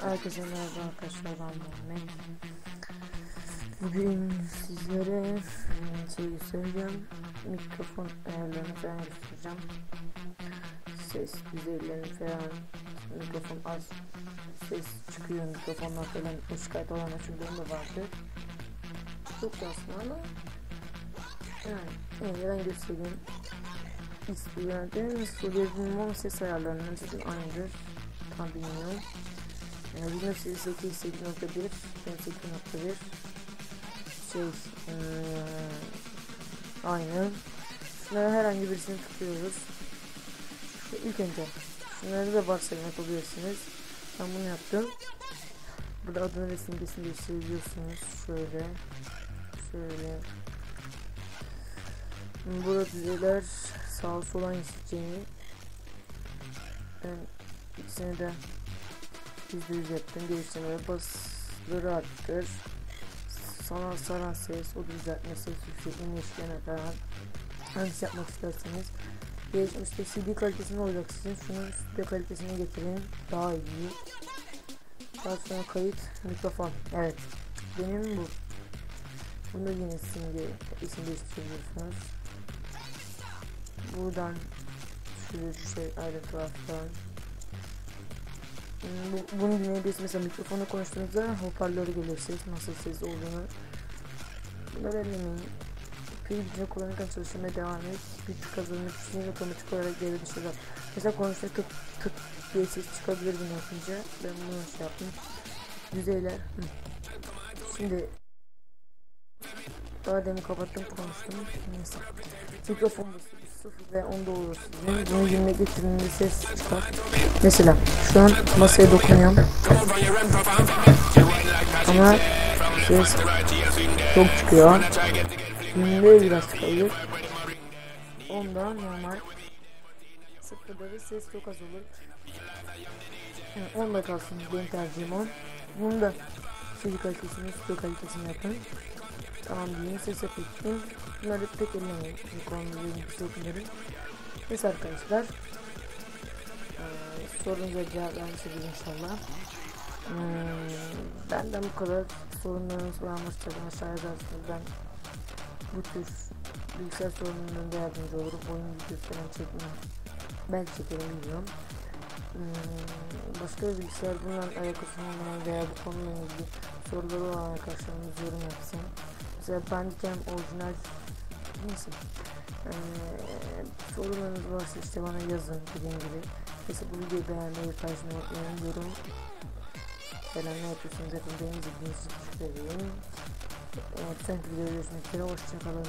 Herkese merhaba arkadaşlar ben Muhammed. Bugün sizlere e, şey söyleyeceğim. Mikrofon ayarlarını falan göstereceğim. Ses düzeylerini falan mikrofon az ses çıkıyor mikrofonlar falan uç kayıt olan açıldığım da vardı. Çok da aslında ama yani ben göstereyim. İstiyordu. Nasıl oluyor ses ayarlarının zaten aynıdır. Tam bilmiyorum. Yani Windows 8 8.1 8.1 şey ee, aynı. Şunları herhangi birisini tıklıyoruz. Şu ilk önce şunları da varsayım yapabilirsiniz. Ben bunu yaptım. Burada adını ve simgesini değiştirebiliyorsunuz. Şöyle. Şöyle. Burada düzeyler sağa sola inişeceğini ben ikisini de %100 yaptım. Geliştirmeye basları arttır. Sana saran ses, o düzeltme ses, yüksek inişlerine falan hangisi yapmak isterseniz. Gelişmişte CD kalitesini olacak sizin. Şunun stüdyo kalitesini getirin. Daha iyi. Daha sonra kayıt mikrofon. Evet. Benim bu. Bunda yine simge isim değiştirebiliyorsunuz. Buradan şöyle bir şey ayrıntılar falan bu, bunu dinleyebilirsiniz. Mesela mikrofona konuştuğunuzda hoparlörü gelirsiniz. Nasıl ses olduğunu. Bunları ellemeyin. Pil gücünü kullanırken çalışmaya devam et. Güç kazanmak için otomatik olarak geri dışarı. Mesela konuşta tık tık diye ses çıkabilir bunu yapınca. Ben bunu şey yaptım. Düzeyler. Hı. Şimdi daha demin kapattım konuştum. Neyse. Mikrofon sıfır ve onda olur sizin. Bunu yerine getirdiğinde ses çıkar. Mesela şu an masaya dokunuyorum. Ama ses çok çıkıyor. Günde biraz çıkabilir. Ondan normal. Sıfırda da ses çok az olur. Yani onda kalsın benim tercihim on. Bunu da CD kalitesini, stüdyo kalitesini yapın. Tamam diyeyim ses yapayım. Bunları pek ellemeyin. Mikrofonu ve mikrofonları. Neyse arkadaşlar. Ee, sorunuza cevap vermişsiniz inşallah. Hmm, benden bu kadar sorunlarınız varmışsa aşağıya yazarsınız. Ben bu tür bilgisayar sorunlarında yardımcı olurum. Oyun videosu falan çekmem. Ben çekerim biliyorum. Hmm, başka bir bilgisayar bundan alakası olmayan veya bu konuyla ilgili soruları olan arkadaşlarımız yorum yapsın. Mesela Bandicam orijinal neyse ee, sorularınız varsa işte bana yazın dediğim gibi. Mesela bu videoyu beğenmeyi, paylaşmayı unutmayın. Yorum falan ne yapıyorsunuz zaten benim bildiğiniz için teşekkür ederim. Evet, sonraki videoda görüşmek üzere. Hoşçakalın.